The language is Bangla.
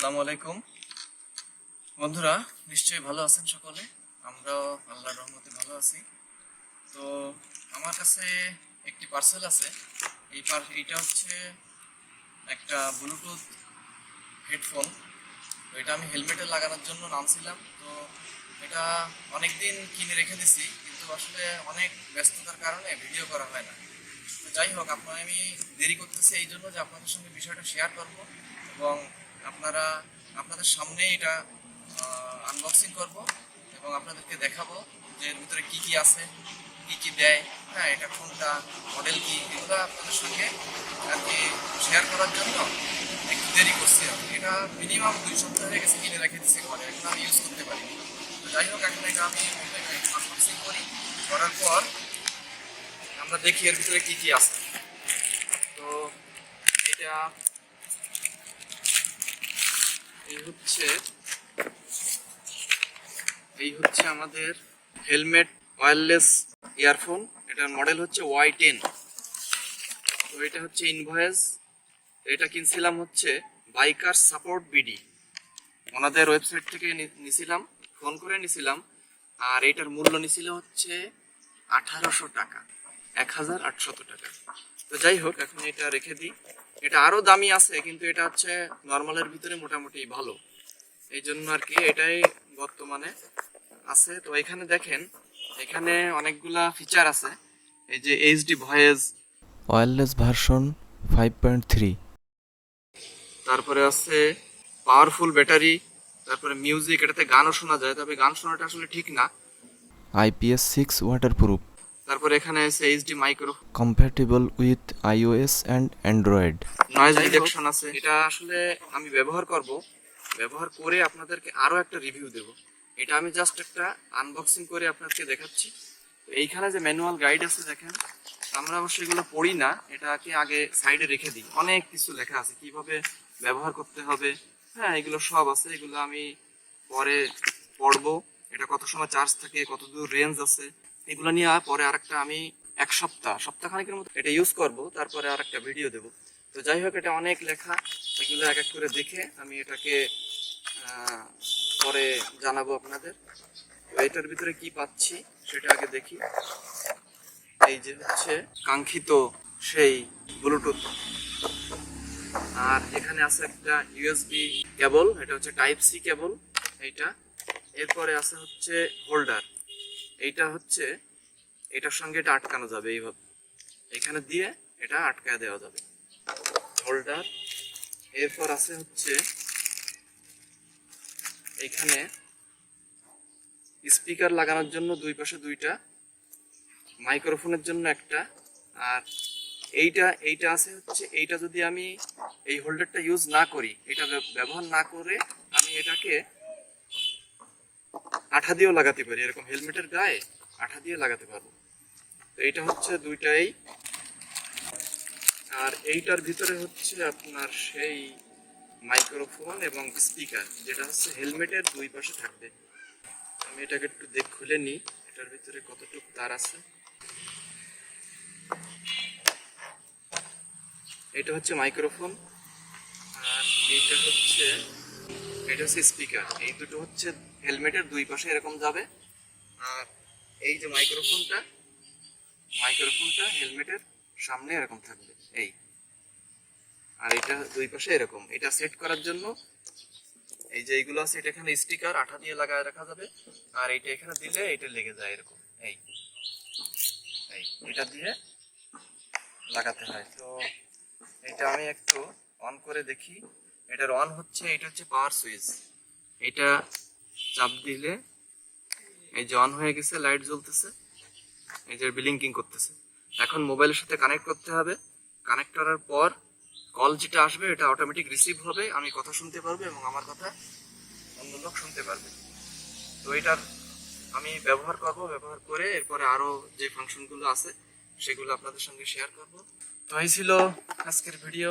আসসালামু আলাইকুম। বন্ধুরা, নিশ্চয়ই ভালো আছেন সকলে? আমরাও আল্লাহর রহমতে ভালো আছি। তো, আমার কাছে একটি পার্সেল আছে। এই পার এইটা হচ্ছে একটা ব্লুটুথ হেডফোন তো এটা আমি হেলমেটে লাগানোর জন্য নামছিলাম। তো এটা অনেক দিন কিনে রেখে দিছি, কিন্তু আসলে অনেক ব্যস্ততার কারণে ভিডিও করা হয় না। তো যাই হোক, আপনার আমি দেরি করতেছি, এই জন্য যে আপনাদের সঙ্গে বিষয়টা শেয়ার করব এবং আপনারা, আপনাদের সামনে এটা আনবক্সিং করব এবং আপনাদেরকে দেখাবো যে এর ভিতরে কী কী আছে, কী কী দেয় হ্যাঁ এটা কোনটা মডেল কি, এগুলো আপনাদের সঙ্গে আর কি শেয়ার করার জন্য একটু দেরি করছি এটা মিনিমাম দুই সপ্তাহ হয়ে গেছে কিনে রেখে দিচ্ছি ঘরে এখন আমি ইউজ করতে পারি। তো যাই হোক, এখন এটা আমি আনবক্সিং করি। করার পর আমরা দেখি এর ভিতরে কী কী আছে। তো এটা এই হচ্ছে এই হচ্ছে আমাদের হেলমেট ওয়্যারলেস ইয়ারফোন। এটার মডেল হচ্ছে ওয়াই টেন। তো এটা হচ্ছে ইনভয়েস। এটা কিনছিলাম হচ্ছে বাইকার সাপোর্ট বিডি। ওনাদের ওয়েবসাইট থেকে নিছিলাম, ফোন করে নিছিলাম। আর এটার মূল্য নিছিল হচ্ছে আঠারোশো টাকা, এক হাজার আটশত টাকা। তো যাই হোক, এখন এটা রেখে দিই। এটা আরও দামি আছে কিন্তু এটা হচ্ছে নর্মালের ভিতরে মোটামুটি ভালো। এই জন্য আর কি এটাই বর্তমানে আছে। তো এখানে দেখেন এখানে অনেকগুলা ফিচার আছে। এই যে HD voice wireless version five point three তারপরে আছে পাওয়ারফুল ব্যাটারি তারপরে মিউজিক এটাতে গানও শোনা যায়। তবে গান শোনাটা আসলে ঠিক না। আইপিএস সিক্স ওয়াটারপ্রুফ তারপরে এখানে আছে HD micro compatible with iOS and Android noise reduction আছে। এটা আসলে আমি ব্যবহার করব। ব্যবহার করে আপনাদেরকে আরও একটা রিভিউ দেব। এটা আমি জাস্ট একটা আনবক্সিং করে আপনাদেরকে দেখাচ্ছি। তো এইখানে যে ম্যানুয়াল গাইড আছে দেখেন আমরা অবশ্যই এগুলো পড়ি না। এটাকে আগে সাইডে রেখে দিই। অনেক কিছু লেখা আছে। কীভাবে ব্যবহার করতে হবে? হ্যাঁ এগুলো সব আছে। এগুলো আমি পরে পড়ব। এটা কত সময় চার্জ থাকে, কত দূর রেঞ্জ আছে, এগুলো নিয়ে পরে আরেকটা আমি এক সপ্তাহ, সপ্তাহখানেকের মতো এটা ইউজ করব, তারপরে আরেকটা ভিডিও দেব। তো যাই হোক, এটা অনেক লেখা, এগুলো এক এক করে দেখে আমি এটাকে পরে জানাব আপনাদের। এটার ভিতরে কি পাচ্ছি, সেটা আগে দেখি। এই যে হচ্ছে কাঙ্ক্ষিত সেই ব্লুটুথ আর এখানে আছে একটা ইউএসবি কেবল এটা হচ্ছে টাইপ সি কেবল এইটা। এরপরে আছে হচ্ছে হোল্ডার। এইটা হচ্ছে, এটার সঙ্গে এটা আটকানো যাবে এইভাবে। এখানে দিয়ে এটা আটকায় দেওয়া যাবে। হোল্ডার, এরপর আছে হচ্ছে, এখানে স্পিকার লাগানোর জন্য দুই পাশে দুইটা, মাইক্রোফোনের জন্য একটা, আর এইটা এইটা আছে হচ্ছে, এইটা যদি আমি এই হোল্ডারটা ইউজ না করি, এটা ব্যবহার না করে আমি এটাকে আঠা দিয়েও লাগাতে পারি, এরকম হেলমেটের গায়ে আঠা দিয়ে লাগাতে পারব। তো এইটা হচ্ছে দুইটাই। আর এইটার ভিতরে হচ্ছে আপনার সেই মাইক্রোফোন এবং স্পিকার, যেটা হচ্ছে হেলমেটের দুই পাশে থাকবে। আমি এটাকে একটু দেখ, খুলে নিই, এটার ভিতরে কতটুকু তার আছে। এটা হচ্ছে মাইক্রোফোন, আর এইটা হচ্ছে এটা হচ্ছে স্পিকার এই দুটো হচ্ছে হেলমেটের দুই পাশে এরকম যাবে। আর এই যে মাইক্রোফোনটা মাইক্রোফোনটা হেলমেটের সামনে এরকম থাকবে, এই। আর এটা দুই পাশে এরকম, এটা সেট করার জন্য এই যে এইগুলো আছে, এটা এখানে স্টিকার আঠা দিয়ে লাগায় রাখা যাবে। আর এইটা এখানে দিলে এটা লেগে যায় এরকম, এই। এই, এটা দিয়ে লাগাতে হয়। তো এটা আমি একটু অন করে দেখি। এটার অন হচ্ছে, এটা হচ্ছে পাওয়ার সুইচ এটা চাপ দিলে এই যে অন হয়ে গেছে লাইট জ্বলতেছে, এই যে ব্লিঙ্কিং করতেছে। এখন মোবাইলের সাথে কানেক্ট করতে হবে। কানেক্ট করার পর কল যেটা আসবে, এটা অটোমেটিক রিসিভ হবে, আমি কথা শুনতে পারব এবং আমার কথা অন্য লোক শুনতে পারবে। তো এটার আমি ব্যবহার করব, ব্যবহার করে এরপরে আরও যে ফাংশনগুলো আছে, সেগুলো আপনাদের সঙ্গে শেয়ার করব। তো এই ছিল আজকের ভিডিও